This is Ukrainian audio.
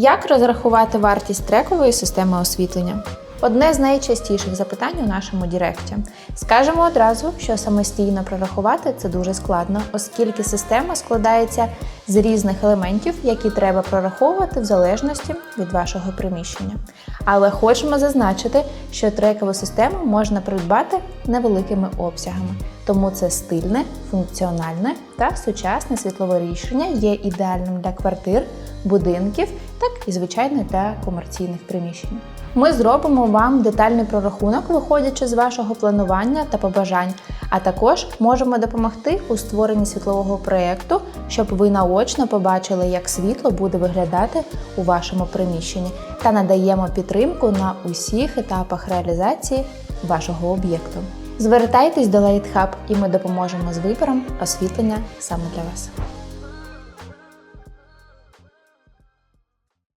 Як розрахувати вартість трекової системи освітлення? Одне з найчастіших запитань у нашому Діректі. Скажемо одразу, що самостійно прорахувати це дуже складно, оскільки система складається з різних елементів, які треба прораховувати в залежності від вашого приміщення. Але хочемо зазначити, що трекову систему можна придбати невеликими обсягами, тому це стильне, функціональне та сучасне світлове рішення є ідеальним для квартир, будинків, так і звичайно для комерційних приміщень. Ми зробимо вам детальний прорахунок, виходячи з вашого планування та побажань, а також можемо допомогти у створенні світлового проєкту, щоб ви наочно побачили, як світло буде виглядати у вашому приміщенні, та надаємо підтримку на усіх етапах реалізації вашого об'єкту. Звертайтесь до LightHub і ми допоможемо з вибором освітлення саме для вас.